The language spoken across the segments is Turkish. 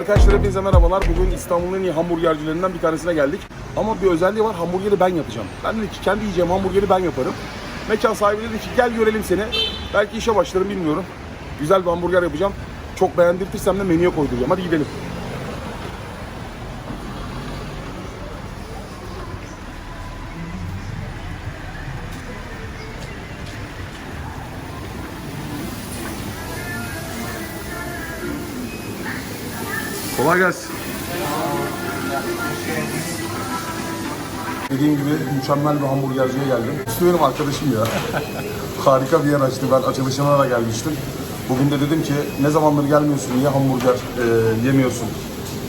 Arkadaşlar hepinize merhabalar. Bugün İstanbul'un en iyi hamburgercilerinden bir tanesine geldik. Ama bir özelliği var. Hamburgeri ben yapacağım. Ben dedim ki kendi yiyeceğim hamburgeri ben yaparım. Mekan sahibi dedi ki gel görelim seni. Belki işe başlarım bilmiyorum. Güzel bir hamburger yapacağım. Çok beğendirtirsem de menüye koyduracağım. Hadi gidelim. Kolay gelsin. Dediğim gibi mükemmel bir hamburgerciye geldim. Üstü benim arkadaşım ya. Harika bir yer açtı. Ben açılışına da gelmiştim. Bugün de dedim ki ne zamandır gelmiyorsun, niye hamburger e, yemiyorsun?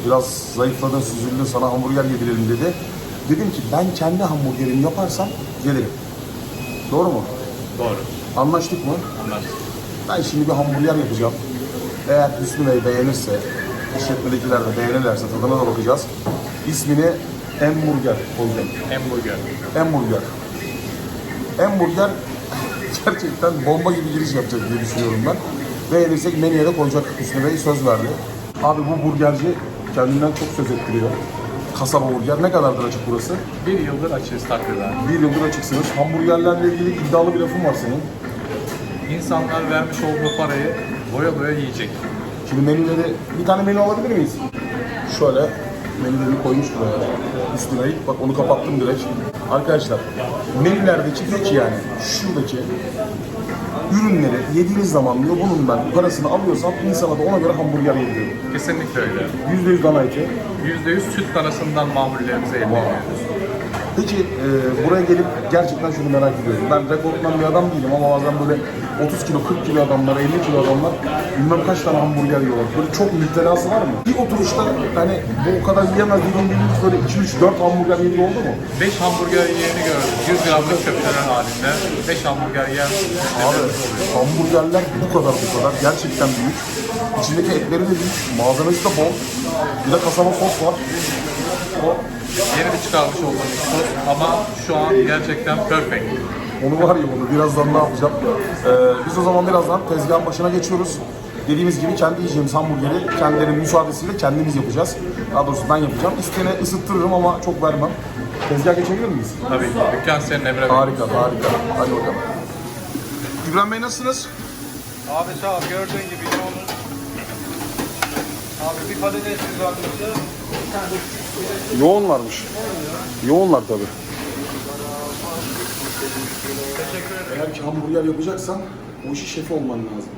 Biraz zayıfladın, süzüldün, sana hamburger yedirelim dedi. Dedim ki ben kendi hamburgerimi yaparsam gelirim. Doğru mu? Doğru. Anlaştık mı? Anlaştık. Ben şimdi bir hamburger yapacağım. Eğer Hüsnü Bey beğenirse, işletmedekiler de beğenirlerse tadına da bakacağız. İsmini Hamburger koyacağım. Hamburger. Hamburger. Hamburger gerçekten bomba gibi giriş yapacak diye düşünüyorum ben. Beğenirsek menüye de koyacak Hüsnü Bey söz verdi. Abi bu burgerci kendinden çok söz ettiriyor. Kasaba burger. Ne kadardır açık burası? Bir yıldır açığız takriben. Bir yıldır açıksınız. Hamburgerlerle ilgili iddialı bir lafın var senin. İnsanlar vermiş olduğu parayı doya doya yiyecek. Şimdi menüleri, bir tane menü alabilir miyiz? Şöyle menülerini koymuş buraya. Üstüne ilk, bak onu kapattım direkt. Arkadaşlar menülerdeki ki yani şuradaki ürünleri yediğiniz zaman diyor bunun ben parasını alıyorsam insana da ona göre hamburger yediriyorum. Kesinlikle öyle. %100 dana eti. %100 süt kanasından mamullerimizi elde ediyoruz. Peki e, buraya gelip gerçekten şunu merak ediyorum. Ben rekortman bir adam değilim ama bazen böyle 30 kilo, 40 kilo adamlar, 50 kilo adamlar bilmem kaç tane hamburger yiyorlar. Böyle çok müptelası var mı? Bir oturuşta hani bu o kadar yiyemez dediğim dediğimiz böyle 2, 3, 4 hamburger yediği oldu mu? 5 hamburger yiyeni gördüm. 100 gramlık köfteler halinde 5 hamburger yiyen Abi hamburgerler bu kadar bu kadar. Gerçekten büyük. İçindeki etleri de büyük. Malzemesi de bol. Bir de kasaba sos var. O Yeni bir çıkarmış olduğumuz sos ama şu an gerçekten perfect. Onu var ya onu birazdan ne yapacağım. Ee, biz o zaman birazdan tezgahın başına geçiyoruz. Dediğimiz gibi kendi yiyeceğimiz hamburgeri kendilerinin müsaadesiyle kendimiz yapacağız. Daha doğrusu ben yapacağım. İsteyene ısıttırırım ama çok vermem. Tezgah geçebilir miyiz? Tabii ki. Dükkan senin Emre Bey. Harika, harika. Hadi bakalım. İbrahim Bey nasılsınız? Abi sağ ol gördüğün gibi yoğunuz. Abi bir patates kızartması. Yoğun varmış. Yoğunlar tabii. Eğer ki hamburger yapacaksan bu işi şef olman lazım.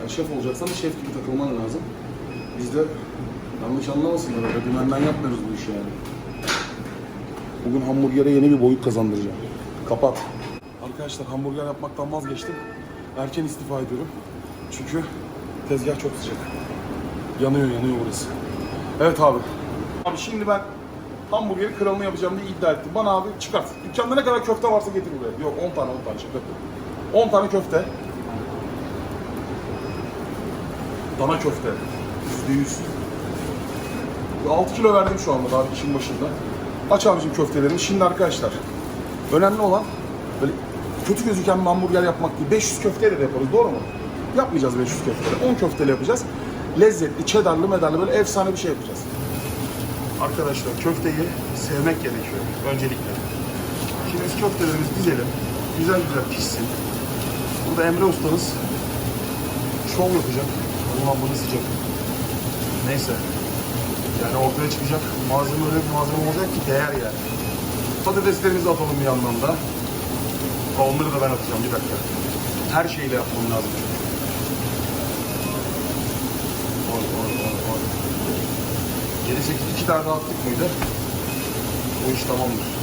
Yani şef olacaksan şef gibi takılman lazım. Biz de yanlış anlamasınlar öyle dümenden yapmıyoruz bu işi yani. Bugün hamburgere yeni bir boyut kazandıracağım. Kapat. Arkadaşlar hamburger yapmaktan vazgeçtim. Erken istifa ediyorum. Çünkü tezgah çok sıcak. Yanıyor yanıyor burası. Evet abi. Abi şimdi ben hamburgeri kralını yapacağım diye iddia ettim. Bana abi çıkart. Dükkanda ne kadar köfte varsa getir buraya. Yok 10 tane 10 tane şaka yapıyorum. 10 tane köfte. Dana köfte. %100. 6 kilo verdim şu anda daha işin başında. Aç abicim köftelerimi. Şimdi arkadaşlar önemli olan böyle kötü gözüken bir hamburger yapmak değil. 500 köfteyle de yaparız doğru mu? Yapmayacağız 500 köfteyle. 10 köfteyle yapacağız. Lezzetli, cheddarlı, medarlı böyle efsane bir şey yapacağız. Arkadaşlar köfteyi sevmek gerekiyor öncelikle. Şimdi biz köftelerimizi dizelim. Güzel güzel pişsin. Burada Emre ustamız şov yapacak. Ulan bunu sıcak. Neyse. Yani ortaya çıkacak malzeme öyle bir malzeme olacak ki değer yani. Patateslerimizi atalım bir yandan da. Onları da ben atacağım bir dakika. Her şeyle yapmam lazım. Oy oy oy oy. 7 8 2 tane attık mıydı? O iş tamamdır.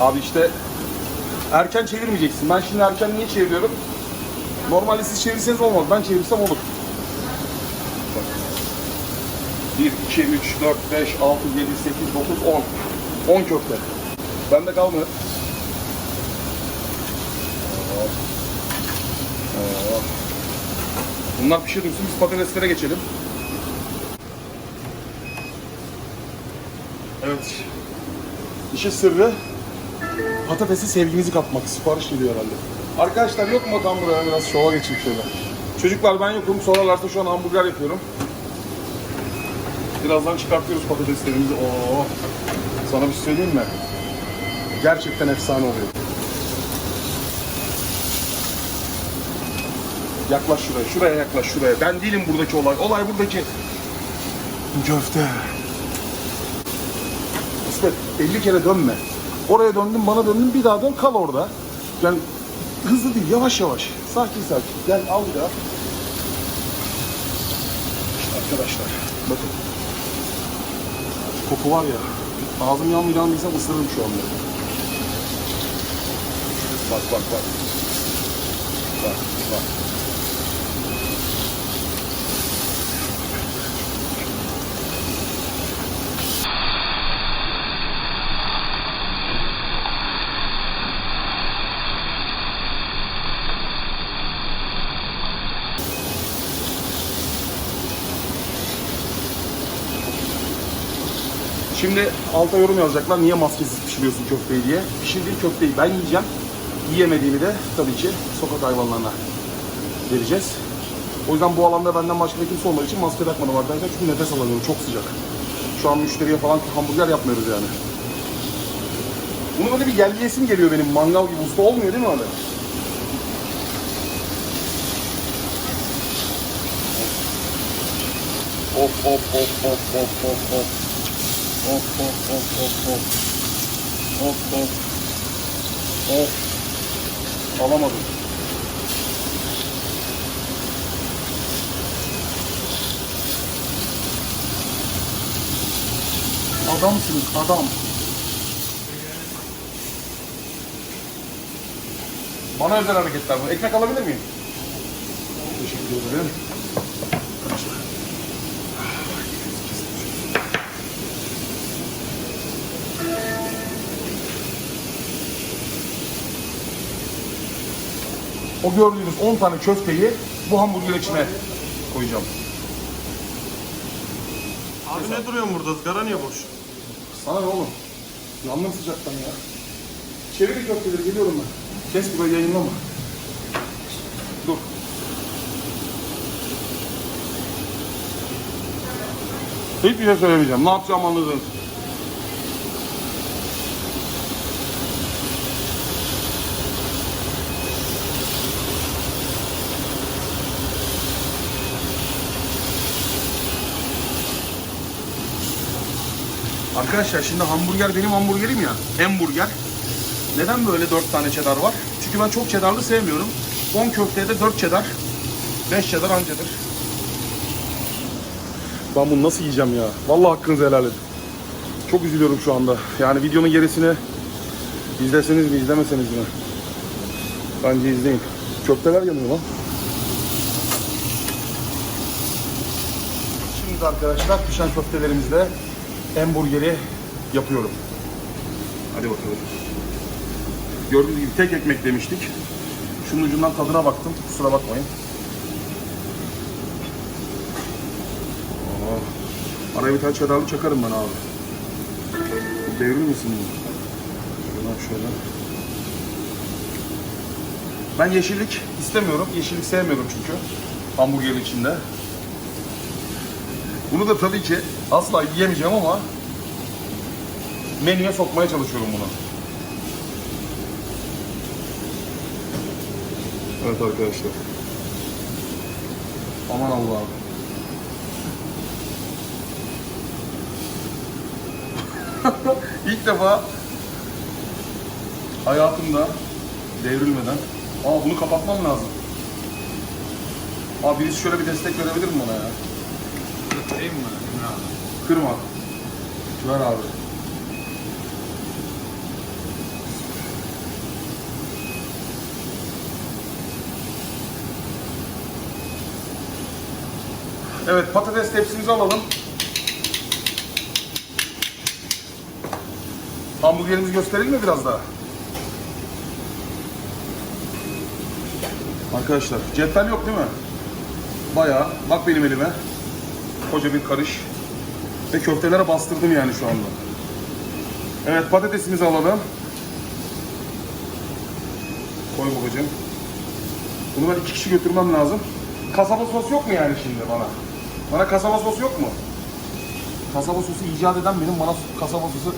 Abi işte erken çevirmeyeceksin. Ben şimdi erken niye çeviriyorum? Normalde siz çevirseniz olmaz. Ben çevirsem olur. 1, 2, 3, 4, 5, 6, 7, 8, 9, 10. 10 köfte. Bende kalmadı. Bunlar pişir dursun. Biz patateslere geçelim. Evet. İşin sırrı patatesi sevginizi katmak. Sipariş geliyor herhalde. Arkadaşlar yok mu tam buraya biraz şova geçeyim şöyle. Çocuklar ben yokum. Sorarlarsa şu an hamburger yapıyorum. Birazdan çıkartıyoruz patateslerimizi. Oo. Sana bir şey söyleyeyim mi? Gerçekten efsane oluyor. Yaklaş şuraya, şuraya yaklaş şuraya. Ben değilim buradaki olay. Olay buradaki köfte. İsmet 50 kere dönme. Oraya döndün, bana döndün, bir daha dön, kal orada. Yani hızlı değil, yavaş yavaş. Sakin sakin. Gel al bir daha. İşte arkadaşlar, bakın. Koku var ya, ağzım yanmayacağım ısırırım şu anda. Bak bak bak. Bak bak. Şimdi alta yorum yazacaklar niye maskesiz pişiriyorsun köfteyi diye. Pişirdiğim köfteyi ben yiyeceğim. Yiyemediğimi de tabii ki sokak hayvanlarına vereceğiz. O yüzden bu alanda benden başka kimse olmadığı için maske takmadım arkadaşlar çünkü nefes alamıyorum çok sıcak. Şu an müşteriye falan hamburger yapmıyoruz yani. Bunu böyle bir yerliyesim geliyor benim mangal gibi usta olmuyor değil mi abi? Of of of of of of of Of of of of of Of of Of Alamadım. Adamsınız adam. Bana özel hareketler bu. Ekmek alabilir miyim? Teşekkür ederim. O gördüğünüz 10 tane köfteyi bu hamburger içine koyacağım. Abi ne duruyorsun burada? Izgara niye boş? Sana ne oğlum? Yandım sıcaktan ya. Çevir köfteleri geliyorum ben. Kes burayı yayınlama. Dur. Hiçbir şey söylemeyeceğim. Ne yapacağım anladınız. Arkadaşlar şimdi hamburger benim hamburgerim ya. Hamburger. Neden böyle 4 tane cheddar var? Çünkü ben çok cheddarlı sevmiyorum. 10 köfteye de 4 cheddar. 5 cheddar ancadır. Ben bunu nasıl yiyeceğim ya? Vallahi hakkınızı helal edin. Çok üzülüyorum şu anda. Yani videonun gerisini izleseniz mi izlemeseniz mi? Bence izleyin. Köfteler yanıyor lan. Şimdi arkadaşlar pişen köftelerimizle hamburgeri yapıyorum. Hadi bakalım. Gördüğünüz gibi tek ekmek demiştik. Şunun ucundan tadına baktım. Kusura bakmayın. Oh. Araya bir tane çadarlı çakarım ben abi. Devrir misin? Şuradan şöyle. Ben yeşillik istemiyorum. Yeşillik sevmiyorum çünkü. Hamburgerin içinde. Bunu da tabii ki asla yiyemeyeceğim ama menüye sokmaya çalışıyorum bunu. Evet arkadaşlar. Aman Allah'ım. İlk defa hayatımda devrilmeden Aa bunu kapatmam lazım. Abi birisi şöyle bir destek verebilir mi bana ya? Değil mi? Kırma. Ver abi. Evet patates tepsimizi alalım. Hamburgerimizi gösterelim mi biraz daha? Arkadaşlar cetvel yok değil mi? Bayağı. Bak benim elime. Koca bir karış. Ve köftelere bastırdım yani şu anda. Evet patatesimizi alalım. Koy babacığım. Bunu ben iki kişi götürmem lazım. Kasaba sos yok mu yani şimdi bana? Bana kasaba sos yok mu? Kasaba sosu icat eden benim bana kasaba sosu...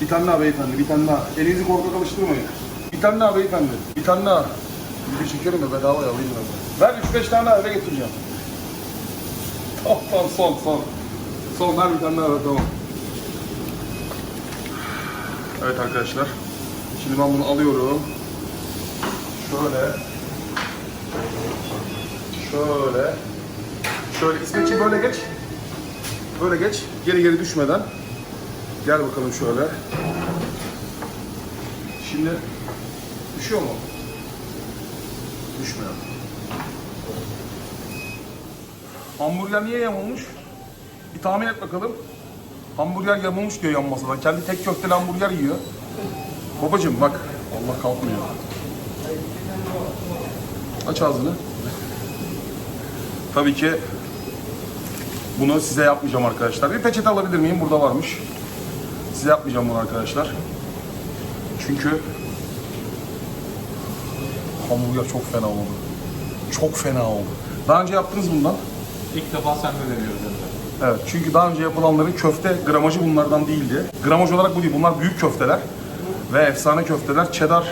Bir tane daha beyefendi, bir tane daha. Elinizi korkak alıştırmayın. Bir tane daha beyefendi, bir tane daha. Bir çekerim de bedava alayım ben. Ver 3-5 tane daha eve getireceğim. Tamam tamam son son. Son ver bir tane daha tamam. Evet arkadaşlar. Şimdi ben bunu alıyorum. Şöyle. Şöyle. Şöyle İsmetçi böyle geç. Böyle geç. Geri geri düşmeden. Gel bakalım şöyle. Şimdi düşüyor mu? Düşmüyor. Hamburger niye yamulmuş? Bir tahmin et bakalım. Hamburger yamulmuş diyor yan masadan. Kendi tek köfteli hamburger yiyor. Babacım bak. Allah kalkmıyor. Aç ağzını. Tabii ki bunu size yapmayacağım arkadaşlar. Bir peçete alabilir miyim? Burada varmış. Size yapmayacağım bunu arkadaşlar. Çünkü hamburger çok fena oldu. Çok fena oldu. Daha önce yaptınız bundan. İlk defa sen de deniyoruz. Evet çünkü daha önce yapılanların köfte gramajı bunlardan değildi. Gramaj olarak bu değil. Bunlar büyük köfteler. Ve efsane köfteler. Cheddar.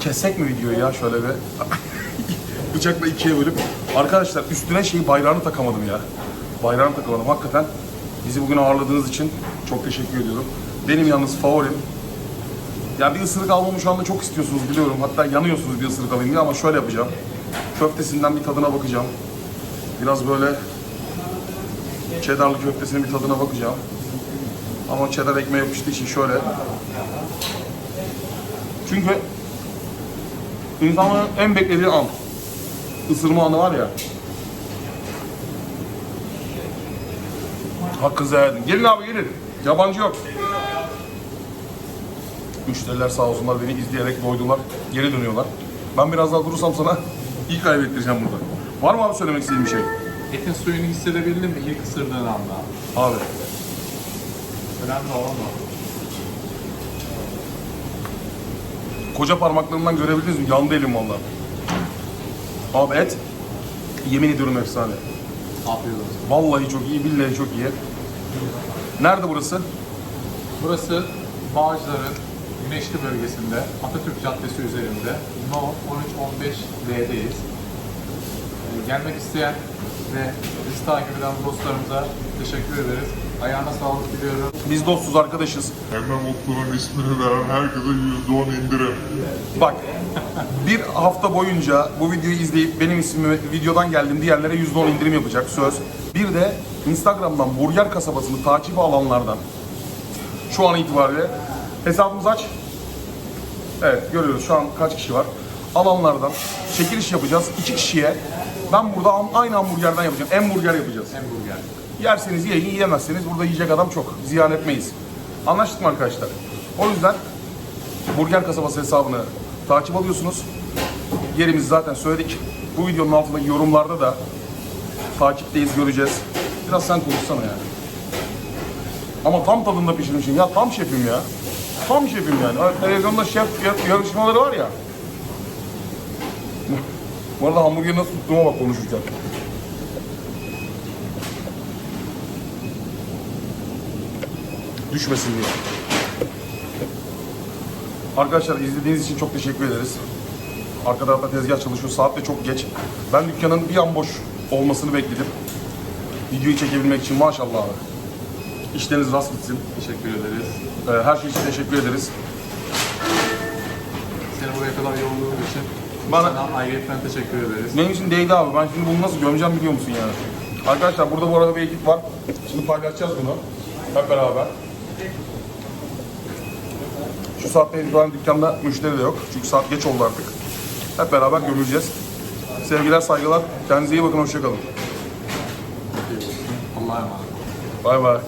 Kessek mi videoyu ya şöyle bir. Bıçakla ikiye bölüp. Arkadaşlar üstüne şeyi bayrağını takamadım ya. Bayrağını takamadım. Hakikaten bizi bugün ağırladığınız için çok teşekkür ediyorum. Benim yalnız favorim. Ya bir ısırık almamı şu anda çok istiyorsunuz biliyorum. Hatta yanıyorsunuz bir ısırık alayım diye ama şöyle yapacağım. Köftesinden bir tadına bakacağım. Biraz böyle cheddarlı köftesinin bir tadına bakacağım. Ama cheddar ekmeğe yapıştığı için şöyle. Çünkü insanların en beklediği an, ısırma anı var ya. Hakkınızı helal edin. Gelin abi gelin. Yabancı yok. Müşteriler sağ olsunlar beni izleyerek doydular. Geri dönüyorlar. Ben biraz daha durursam sana iyi kaybettireceğim burada. Var mı abi söylemek istediğin bir şey? Etin suyunu hissedebildin mi ilk ısırdığın anda? Abi Önemli olan o. Koca parmaklarımdan görebildiniz mi? Yandı elim valla. Abi et, yemin ediyorum efsane. Afiyet olsun. Vallahi çok iyi, billahi çok iyi. Nerede burası? Burası Bağcılar'ın Güneşli bölgesinde Atatürk Caddesi üzerinde No 13-15D'deyiz. Ee, Gelmek isteyen ve bizi takip eden dostlarımıza teşekkür ederiz. Ayağına sağlık diliyorum. Biz dostuz, arkadaşız. Hemen okulun ismini veren herkese %10 indirim. Bak, bir hafta boyunca bu videoyu izleyip benim ismimi videodan geldim diğerlere %10 indirim yapacak söz. Bir de Instagram'dan Burger Kasabası'nı takip alanlardan şu an itibariyle hesabımızı aç. Evet görüyoruz şu an kaç kişi var. Alanlardan çekiliş yapacağız iki kişiye. Ben burada aynı hamburgerden yapacağım. Hamburger yapacağız. Hamburger. Yerseniz yiyin, yiyemezseniz burada yiyecek adam çok. Ziyan etmeyiz. Anlaştık mı arkadaşlar? O yüzden Burger Kasabası hesabını takip alıyorsunuz. Yerimizi zaten söyledik. Bu videonun altındaki yorumlarda da takipteyiz, göreceğiz. Biraz sen konuşsana yani. Ama tam tadında pişirmişsin. Ya tam şefim ya. Tam şefim yani. Televizyonda şef ya- yarışmaları var ya. Bu arada hamburgeri nasıl tuttuğuma bak konuşurken. düşmesin diye. Arkadaşlar izlediğiniz için çok teşekkür ederiz. Arka tarafta tezgah çalışıyor. Saat de çok geç. Ben dükkanın bir an boş olmasını bekledim. Videoyu çekebilmek için maşallah abi. İşleriniz rast gitsin. Teşekkür ederiz. Ee, her şey için teşekkür ederiz. Seni buraya kadar yolladığın için Bana- ayrıca teşekkür ederiz. Benim için değdi abi. Ben şimdi bunu nasıl gömeceğim biliyor musun yani? Arkadaşlar burada bu arada bir ekip var. Şimdi paylaşacağız bunu. Hep beraber. Şu saatte itibaren dükkanda müşteri de yok. Çünkü saat geç oldu artık. Hep beraber gömüleceğiz. Sevgiler, saygılar. Kendinize iyi bakın. Hoşçakalın. Allah'a emanet. Bay bay.